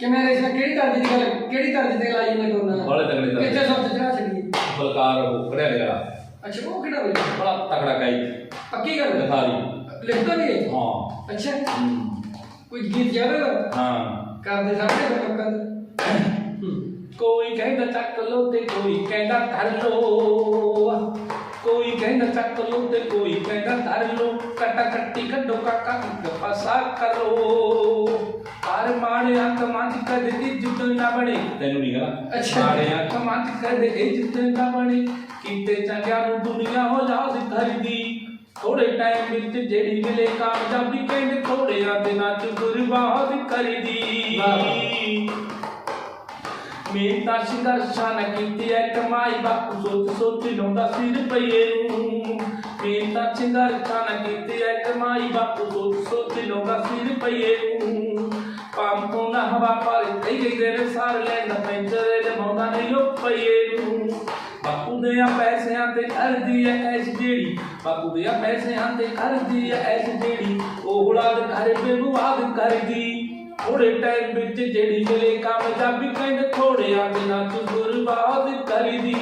ਕਿਵੇਂ ਰੇਸ਼ਮਾ ਕਿਹੜੀ ਤਰਜ ਦੀ ਗੱਲ ਕਿਹੜੀ ਤਰਜ ਤੇ ਲਾਈ ਨੇ ਕੋਨਾ ਬੜੇ ਤਗੜੇ ਤਰਜ। ਕਿੱਥੇ ਸਭ ਚੜਾ ਛੱਡੀ? ਬਲਕਾਰ ਉਹ ਖੜਿਆ ਗਿਆ ਅੱਛਾ ਉਹ ਕਿਹੜਾ ਵੇ ਬੜਾ ਤਕੜਾ ਗਾਈ ਪੱਕੀ ਗੱਲ? ਹੈ ਲਿਖਾਰੀ ਲਿਖਦਾ ਵੀ ਹੈ? ਹਾਂ। ਅੱਛਾ। ਕੋਈ ਗੀਤ ਯਾਦ ਹੈ? ਕਰਦੇ ਸਾਹਮਣੇ ਲੋਕਾਂ ਦੇ। ਕੋਈ ਕਹਿੰਦਾ ਚੱਕ ਲੋ ਤੇ ਕੋਈ ਕਹਿੰਦਾ ਧਰ ਲੋ ਕੋਈ ਕਹਿੰਦਾ ਚੱਕ ਲੋ ਤੇ ਕੋਈ ਕਹਿੰਦਾ ਧਰ ਲੋ ਕੱਟਾ ਕੱਟੀ ਕੱਢੋ ਕਾਕਾ ਇੱਕ ਪਾਸਾ ਕਰੋ ਪਰ ਮਾੜਿਆ ਕਮਾਂ ਦੀ ਕਦੇ ਇੱਜ਼ਤ ਨਾ ਬਣੇ। ਤੈਨੂੰ ਨਹੀਂ ਕਹਣਾ ਅੱਛਾ। ਮਾੜਿਆ ਕਮਾਂ ਦੀ ਕਦੇ ਇੱਜ਼ਤ ਨਾ ਬਣੇ। ਕੀਤੇ ਚੰਗਿਆਂ ਨੂੰ ਦੁਨੀਆ ਹੋ ਲਾਦ ਕਰਦੀ ਥੋੜੇ ਟਾਈਮ ਵਿੱਚ ਜਿਹੜੀ ਮਿਲੇ ਕਾਮਯਾਬੀ ਕਹਿੰਦੇ ਥੋੜਿਆਂ ਦਿਨਾਂ ਚ ਗੁਰਬਾਦ ਕਰਦੀ ਵਾਹ। ਮੇਰੀ ਸੰਘਰਸ਼ਾਂ ਨਾ ਕੀਤੀ ਐ ਕਮਾਈ ਬਾਪੂ ਸੋਚ ਸੋਚ ਲਾਉਂਦਾ ਸੀ ਰੁਪਈਏ ਨੂੰ ਮੇਰੀ ਸੰਘਰਸ਼ਾਂ ਨਾ ਕੀਤੀ ਐ ਕਮਾਈ ਬਾਪੂ ਸੋਚ ਸੋਚ ਲਾਉਂਦਾ ਸੀ ਰੁਪਈਏ ਨੂੰ ਪੰਪ ਨਾ ਹਵਾ ਪਰ ਕਈ ਕਈ ਦਿਨ ਸਾਰ ਲੈਂਦਾ ਪੈਂਚਰ ਲਵਾਉਂਦਾ ਨਹੀਂ ਉਹ ਪਈਏ ਨੂੰ ਬਾਪੂ ਦੇ ਆ ਪੈਸਿਆਂ ਤੇ ਕਰਦੀ ਐ ਐਸ ਜਿਹੜੀ ਬਾਪੂ ਦੇ ਆ ਪੈਸਿਆਂ ਤੇ ਕਰਦੀ ਐ ਐਸ ਜਿਹੜੀ ਉਹ ਔਲਾਦ ਘਰ ਬੇਬੁਆਦ ਕਰਦੀ ਥੋੜੇ ਟਾਈਮ ਵਿੱਚ ਜਿਹੜੀ ਮਿਲੇ ਕਾਮਯਾਬੀ ਕਹਿੰਦੇ ਥੋੜਿਆਂ ਦਿਨਾਂ ਚ ਗੁਰਬਾਦ ਕਰਦੀ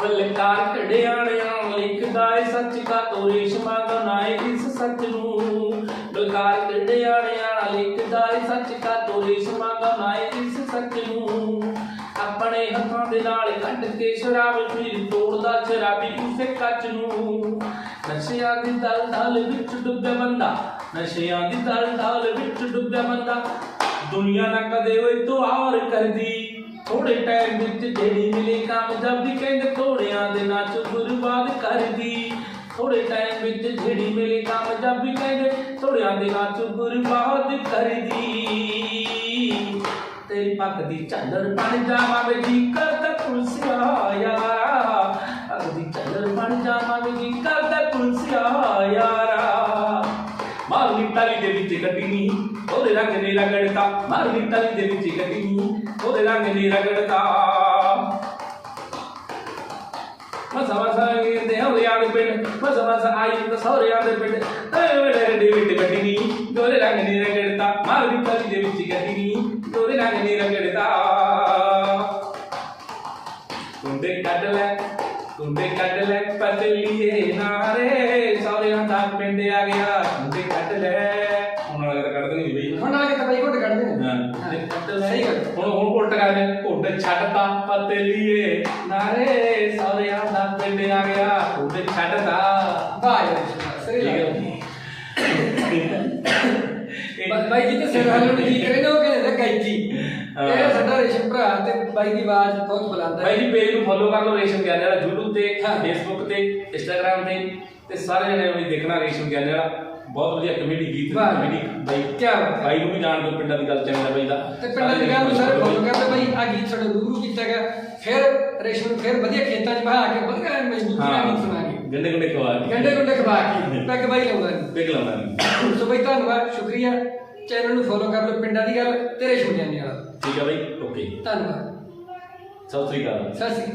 ਬਲਕਾਰ ਕੜਿਆਣਿਆਂ ਲਿਖਦਾ ਏ ਸੱਚ ਦਾ ਤੋ ਰੇਸ਼ਮਾ ਦਾ ਇਸ ਸੱਚ ਨੂੰ। ਬਲਕਾਰ ਕੜਿਆਣਿਆਂ ਲਿਖਦਾ ਏ ਸੱਚ ਦਾ ਤੋ ਰੇਸ਼ਮਾ ਦਾ ਇਸ ਸੱਚ ਨੂੰ। ਆਪਣੇ ਹੱਥਾਂ ਦੇ ਨਾਲ ਕੱਢ ਕੇ ਸ਼ਰਾਬ ਪੀਰ ਤੋੜਦਾ ਸ਼ਰਾਬੀ ਉਸੇ ਕੱਚ ਨੂੰ। ਨਸ਼ਿਆਂ ਦੀ ਦਲ ਦਲ ਵਿੱਚ ਡੁੱਬਿਆ ਬੰਦਾ, ਨਸ਼ਿਆਂ ਦੀ ਦਲ ਦਲ ਵਿੱਚ ਡੁੱਬਿਆ ਬੰਦਾ। ਦੁਨੀਆ ਨਾ ਕਦੇ ਹੋਏ ਤੁਆਰ ਕਰਦੀ ਥੋੜੇ ਟਾਈਮ ਵਿੱਚ ਜਿਹੜੀ ਮਿਲੇ ਕਾਮਯਾਬੀ ਕਹਿੰਦੇ ਥੋੜਿਆਂ ਦੇ ਚ ਗੁਰਬਾਦ ਕਰਦੀ। ਥੋੜੇ ਟਾਈਮ ਵਿੱਚ ਜਿਹੜੀ ਮਿਲੇ ਕਾਮਯਾਬੀ ਕਹਿੰਦੇ ਥੋੜਿਆਂ ਦੇ ਚ ਗੁਰਬਾਦ ਕਰਦੀ। ਤੇਰੀ ਪੱਗ ਦੀ ਝਾਲਰ ਬਣ ਜਾਵਾਂ ਵੇ ਜੀ ਕਰਦਾ ਪੁਲਸਿਆ ਯਾਰਾ। ਪੱਗ ਦੀ ਬਣ ਜਾਵਾਂ ਵਿੱਚ ਗੱਡੀ ਉਹਦੇ ਰੰਗ ਨੇ ਰਗੜਤਾ ਮਾਰਨੀ ਟਾਲੀ ਦੇ ਵਿੱਚ ਗੱਡੀ ਉਹਦੇ ਰੰਗ ਨੇ ਰਗੜਤਾ ਮਸਾ ਮਸਾ ਦੇ ਹੌਲਿਆਂ ਦੇ ਪਿੰਡ, ਮਸਾ ਮਸਾ ਆਈ ਤਾਂ ਸੌਰਿਆਂ ਦੇ ਪਿੰਡ। ਏ ਵੇਲੇ ਦੇ ਵਿੱਚ ਗੱਡੀ ਨੀ ਗੋਰੇ ਰੰਗ ਨੇ ਰਗੜਤਾ ਮਾਰਨੀ ਟਾਲੀ ਦੇ ਵਿੱਚ ਗੱਡੀ ਨੀ ਰੰਗ ਨੇ ਰਗੜਤਾ ਕੁੰਡੇ ਕੱਢ ਲੈ ਕੁੰਡੇ ਕੱਢ ਲੈ ਪਤਲੀਏ ਨਾਰੇ ਸੌਰਿਆਂ ਦਾ ਪਿੰਡ ਆ ਗਿਆ ਕੁੰਡੇ ਕੱਢ ਲੈ। ਹੁਣ ਵਾਲੇ ਤਾਂ ਕੱਢਦੇ ਨਹੀਂ ਬਈ। ਹੁਣ ਕੇ ਤਾਂ ਬਾਈ ਘੁੱਟ ਕੱਢਦੇ ਨੇ। ਹਾਂ। ਕੱਢ ਲੈ। ਸਹੀ ਗੱਲ। ਹੁਣ ਹੁਣ ਉਲਟ ਕਰ ਦੇ। ਕੁੰਡੇ ਛੱਡਤਾ ਪਤਲੀਏ ਨਾਰੇ ਸੌਰਿਆਂ ਦਾ ਪਿੰਡ ਆ ਗਿਆ ਕੁੰਡੇ ਛੱਡਤਾ। ਵਾਹ ਸਹੀ ਠੀਕ ਲੱਗਦਾ ਹੈ। ਬਾ- ਬਾਈ ਜੀ ਤੇ ਸਿਰ ਹਾਲੇ ਨੂੰ ਕੀ ਕਰੇ ਨਾ ਉਹ ਕਹਿੰਦੇ ਨੇ ਗਾਇਕੀ। ਇਹ ਸਾਡਾ ਰੇਸ਼ਮ ਭਰਾ ਤੇ ਬਾਈ ਦੀ ਆਵਾਜ਼ ਬਹੁਤ ਬੁਲੰਦ ਹੈ। ਭਾਈ ਜੀ ਪੇਜ ਨੂੰ ਫੋਲੋ ਕਰ ਲਓ ਰੇਸ਼ਮ ਗਿਆਨੀ ਵਾਲਾ YouTube ਤੇ। Facebook ਤੇ Instagram ਤੇ ਤੇ ਸਾਰੇ ਜਣੇ ਨੂੰ ਦੇਖਣਾ ਰੇਸ਼ਮ ਗਿਆਨੀ ਵਾਲਾ ਬਹੁਤ ਵਧੀਆ ਕਮੇਡੀ ਗੀਤ। ਕਮੇਡੀ ਬਾਈ। ਹੈ। ਬਾਈ ਨੂੰ ਵੀ ਜਾਣ ਦਿਓ ਪਿੰਡਾਂ ਦੀ ਗੱਲ ਚੰਗਾ ਬਾਈ ਦਾ ਤੇ ਪਿੰਡਾਂ ਦੀ ਗੱਲ ਨੂੰ ਸਾਰੇ ਫੋਲੋ ਕਰਦੇ ਬਾਈ। ਆ ਗੀਤ ਸਾਡਾ ਰੂਬਰੂ ਕੀਤਾ ਗਿਆ। ਫਿਰ ਰੇਸ਼ਮ ਨੂੰ ਫਿਰ ਵਧੀਆ ਖੇਤਾਂ 'ਚ ਬਹਾ ਕੇ ਵਧੀਆ ਮਜ਼ਬੂਤ ਹਾਂ ਗੀਤ ਸੁਣਾ ਕੇ। ਗੰਡੇ ਗੰਡੇ ਖਵਾ ਕੇ। ਗੰਡੇ ਗੁੰਡੇ ਖਵਾ ਕੇ। ਪੈਗ ਬਾਈ ਲਾਉਂਦਾ ਨਹੀਂ ਦੇਖ ਲਾਉਂਦਾ ਨਹੀਂ ਸੋ ਬਾਈ ਧੰਨਵਾਦ ਸ਼ੁਕਰੀਆ। ਚੈਨਲ ਨੂੰ ਫੋਲੋ ਕਰ ਲਓ ਪਿੰਡਾਂ ਦੀ ਗੱਲ ਤੇ ਰੇਸ਼ਮ ਜਾਨੀ ਵਾਲਾ। ਠੀਕ ਹੈ ਬਾਈ ਓਕੇ। ਧੰਨਵਾਦ। ਸਤਿ ਸ੍ਰੀ ਅਕਾਲ। ਸਤਿ ਸ਼੍ਰੀ ਅਕਾਲ।